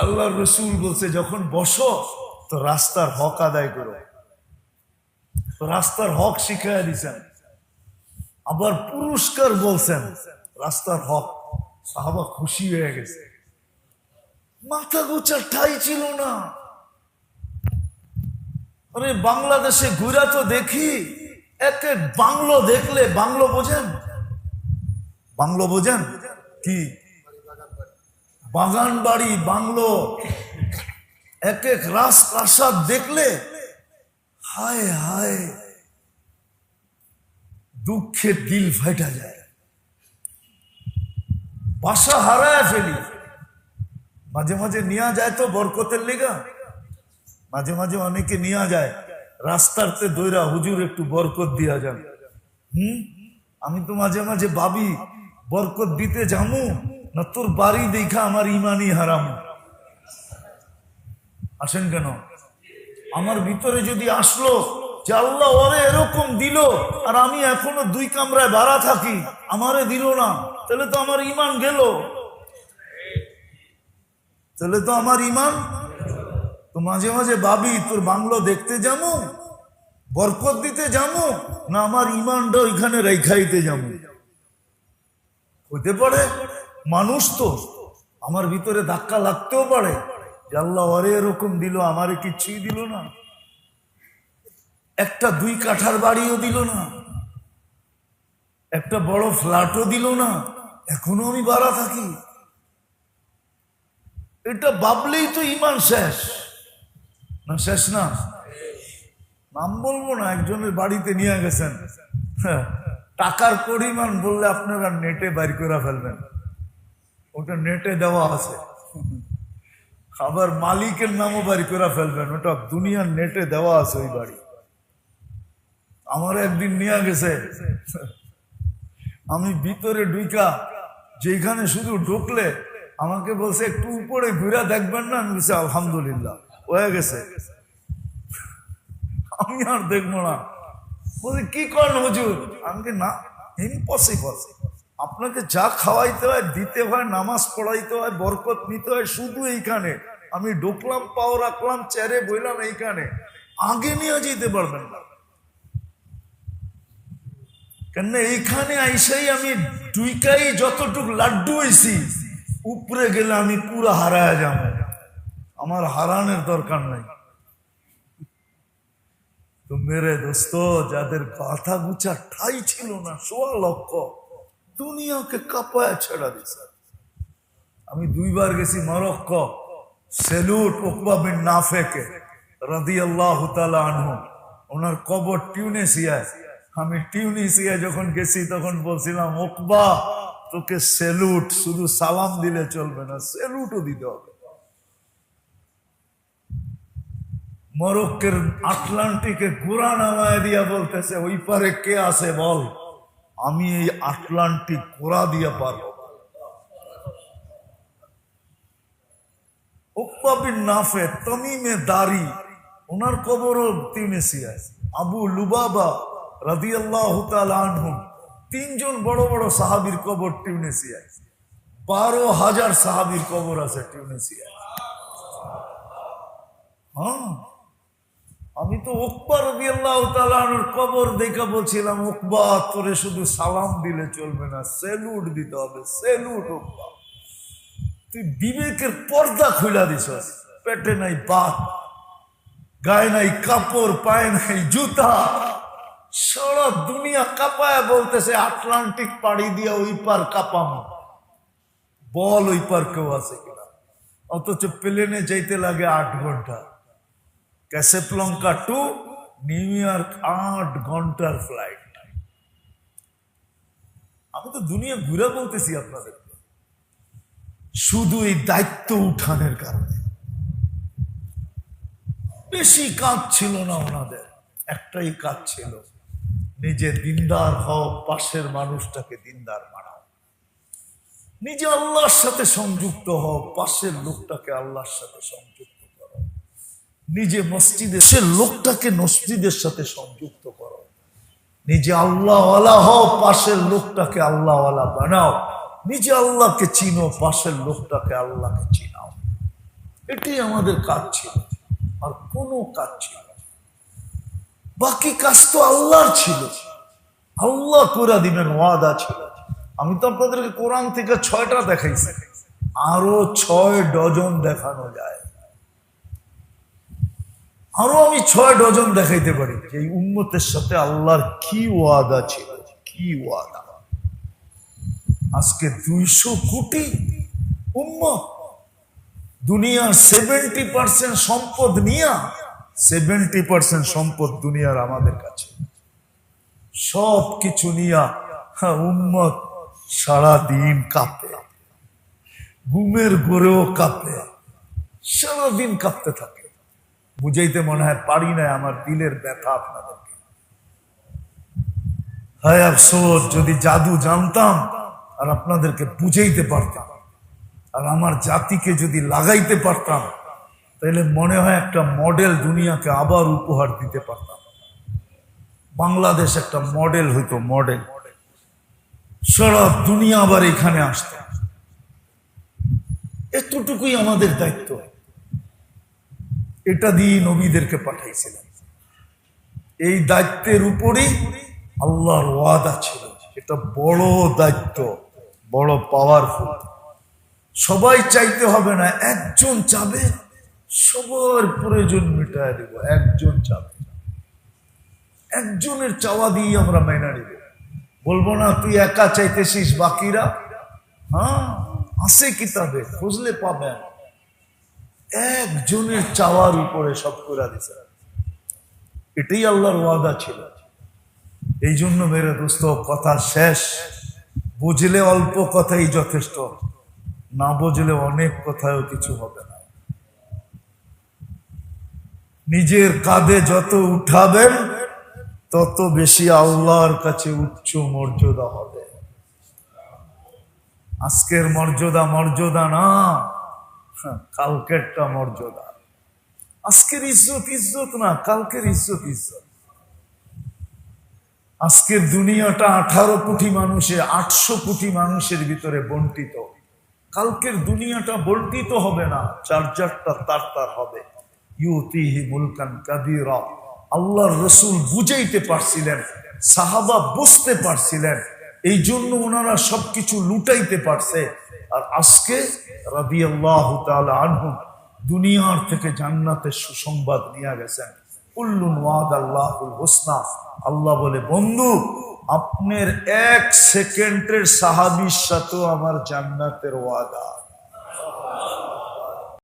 আল্লাহ রসুল বলছে, যখন বসো, তো রাস্তার হক আদায় করো। রাস্তার হক শিখাইয়া দিছেন। আবার পুরস্কার বলছেন, রাস্তার হক। সাহাবা খুশি হয়ে গেছে। মাথা গোচা ঠাই ছিল না। আরে, বাংলাদেশে ঘুরা তো দেখি, এক বাংলো দেখলে বাংলো বোঝেন? বাংলো বোঝেন? কি? বাগান বাড়ি, বাংলো। এক এক রাস প্রাসাদ দেখলে, হায় হায়, দুঃখে দিল ফাইটা যায়। বাসা হারায় ফেলি। মাঝে মাঝে নিয়ে যায় তো বরকতের লেগা। মাঝে মাঝে অনেকে নিয়ে যায় রাস্তাতে দৈরা হুজুর একটু বরকত দিয়া যান। হুম? আমি তো মাঝে মাঝে ভাবি, বরকত দিতে যামু না তোর বাড়ি দেখা আমার ইমানই হারাম। আসেন কেন? আমার ভিতরে যদি আসলো যে আল্লাহ ওরে এরকম দিল আর আমি এখনও দুই কামরায় ভাড়া থাকি, আমারে দিল না, তাহলে তো আমার ইমান গেল। তাহলে তো আমার ইমান তো মাঝে মাঝে ভাবি, তোর বাংলো দেখতে যাব, বরকত দিতে যাব, না আমার ইমানটা ওইখানে রেখাইতে যাব। হতে পারে? মানুষ তো। আমার ভিতরে ধাক্কা লাগতেও পারে। যে আল্লাহ অরে এরকম দিল আমারে কিচ্ছুই দিল না। একটা দুই কাঠার বাড়িও দিল না। একটা বড় ফ্ল্যাটও দিল না। এখনও আমি বাড়া থাকি। এটা ভাবলেই তো ইমান শেষ। না শেষ না? নাম বলব না একজনের বাড়িতে নিয়ে গেছেন। হ্যাঁ, টাকার পরিমাণ বললে আপনারা নেটে বাইর করে ফেলবেন। ওটা নেটে দেওয়া আছে। খাবার মালিকের নামও বাড়ি করে ফেলবেন, ওটা দুনিয়ার নেটে দেওয়া আছে ওই বাড়ি। আমার একদিন নিয়ে গেছে। আমি ভিতরে ঢুইকা যেখানে শুধু ঢুকলে, আমাকে বলছে, একটু উপরে ঘুরে দেখবেন না? আমি বলছি, আলহামদুলিল্লাহ, হয়ে গেছে। আমি আর দেখব না। বলছি, কি করেন হুজুর? আমাকে না ইম্পসিবল আপনাকে যা খাওয়াইতে হয়, দিতে হয়, নামাজ পড়াইতে হয়, বরকত নিতে হয়, শুধু এইখানে। আমি ঢুকলাম, পাও রাখলাম, চেয়ারে বইলাম এইখানে। আগে নিয়ে যেতে পারবেন না। কেন এইখানে আইসাই আমি টুইকাই যতটুক লাড্ডু হয়েছি উপরে গেলে আমি পুরো হারায় যাব। আমার হারানোর দরকার নাই। তো মেরে দোস্ত, যাদের কথা গুছা ঠাই ছিল না, সোয়া লক্ষ। দুনিয়াকে কাপায় ছেড়া দিছে আমি দুইবার গেছি মরক্কো। সেলুট ওকবা বিন নাফেকে রাদি আল্লাহ আনহু। ওনার কবর টিউনেসিয়ায় আমি টিউনিসিয়া যখন গেছি, তখন বলছিলাম ওকবা তোকে সেলুট, শুধু সালাম দিলে চলবে না, সেলুটও দিতে হবে। মরক্কের আটলান্টিকে ঘোরা নামায় দিয়া বলতেছে, ওই পারে কে আছে বল? আমি এই আটলান্টিক কোরা দিয়া পারব উকবাবিন নাফে তমিমে দারি, ওনার কবরও তিউনেসিয়ায় আবু লুবাবা রাদিয়াল্লাহু আনহুম, তিনজন বড় বড় সাহাবীর কবর টিউনেসিয়ায় বারো হাজার সাহাবীর কবর আছে টিউনেসিয়ায় হ্যাঁ। আমি তো রাদিয়াল্লাহু তাআলা আনহুর কবর দেখে বলছিলাম ওকবা তোরে শুধু সালাম দিলে চলবে না, সেলুট দিতে হবে, সেলুট ওকবা তুই বিবেকের পর্দা খুলা দিস পেটে নাই বাত, গায়ে নাই কাপড়, পায়ে নাই জুতা। সারা দুনিয়া কাপায় বলতেছে, আটলান্টিক পাড়ি দিয়া ওই পার কাপাম। বল ওই পার কেউ আছে কিনা? অথচ প্লেনে যাইতে লাগে আট ঘণ্টা। ক্যাসেপ্লঙ্কা টু নিউ ইয়র্ক আট ঘণ্টার ফ্লাইট আমি তো দুনিয়া ঘুরে বলতেছি আপনাদের। শুধু এই দায়িত্ব উঠানের কারণে। বেশি কাজ ছিল না ওনাদের। একটাই কাজ ছিল, নিজে দিনদার হও, পাশের মানুষটাকে দিনদার বানাও। নিজে আল্লাহর সাথে সংযুক্ত হও, পাশের লোকটাকে আল্লাহর সাথে সংযুক্ত নিজে মসজিদে, সে লোকটাকে মসজিদের সাথে সংযুক্ত করো। নিজে আল্লাহওয়ালা হও, পাশের লোকটাকে আল্লাহওয়ালা বানাও। নিজে আল্লাহকে চিনো, পাশের লোকটাকে আল্লাহকে চিনাও। এটাই আমাদের কাজ ছিল, আর কোনো কাজ ছিল। বাকি কাজ তো আল্লাহর ছিল। আল্লাহ করে দিবেন, ওয়াদা ছিল। আমি তো আপনাদেরকে কোরআন থেকে ছয়টা দেখাইছি। আরও ছয় ডজন দেখানো যায়। আরও আমি ছয় ডজন দেখাইতে পারি। যে এই উন্মতের সাথে আল্লাহর কি ওয়াদা ছিল? কি ওয়াদা? আজকে দুইশো কোটি উম্মত। দুনিয়ার সেভেন্টি পার্সেন্ট সম্পদ নিয়া সেভেন্টি পার্সেন্ট সম্পদ দুনিয়ার আমাদের কাছে। সব কিছু নিয়া হ্যাঁ, উম্মত সারাদিন কাঁপে। ঘুমের গড়েও কাঁপে। সারাদিন কাঁপতে থাকে। বুঝাইতে মনে হয় পারি না আমার দিলের ব্যথা আপনাদেরকে। হায় আফসোস, যদি জাদু জানতাম আর আপনাদেরকে বুঝাইতে পারতাম, আর আমার জাতিকে যদি লাগাইতে পারতাম, তাহলে মনে হয় একটা মডেল দুনিয়াকে আবার উপহার দিতে পারতাম। বাংলাদেশ একটা মডেল হইতো, মডেল। সারা দুনিয়া আবার এখানে আসতো। এতটুকুই আমাদের দায়িত্ব। এটা দিয়ে নবীদেরকে পাঠাইছিলেন এই দায়িত্বের উপরেই আল্লাহর ওয়াদা ছিল। এটা বড় দায়িত্ব, বড় পাওয়ারফুল সবাই চাইতে হবে না, একজন চাবে, সবার প্রয়োজন মিটায় দেব, একজন চাবে। একজনের চাওয়া দিয়ে আমরা মেনে নিব। বলব না, তুই একা চাইতেছিস বাকিরা? হ্যাঁ আছে কিতাবে, খুঁজলে পাবে। পাবেন একজনের চাওয়ার উপরে সব করে দিছে। এটাই আল্লাহর ওয়াদা ছিল। এই জন্য মেরে দোস্ত, কথা শেষ। বুঝলে অল্প কথাই যথেষ্ট, না বুঝলে অনেক কথায়ও কিছু হবে না। নিজের কাঁধে যত উঠাবেন, তত বেশি আল্লাহর কাছে উচ্চ মর্যাদা হবে। আজকের মর্যাদা মর্যাদা না। কালকেরটা মর্যাদা। আজকের ইজ্জত ইজ্জত না, কালকের ইজ্জত ইজ্জত। আজকের দুনিয়াটা আঠারো কোটি মানুষে, আটশো কোটি মানুষের ভিতরে বন্টিত কালকের দুনিয়াটা বন্টিত হবে না চার চারটা তার তার হবে। ইউতিহি মুলকান কাবিরা। আল্লাহর রসুল বুঝাইতে পারছিলেন, সাহাবা বুঝতে পারছিলেন এই জন্য ওনারা সবকিছু লুটাইতে পারছে। আর আজকে রাবি আল্লাহ আনহু দুনিয়ার থেকে জান্নাতের সুসংবাদ নিয়ে গেছেন। উল্লুন ওয়াদ আল্লাহুল হোসনা। আল্লাহ বলে, বন্ধু, আপনার এক সেকেন্ডের সাহাবির সাথেও আমার জান্নাতের ওয়াদা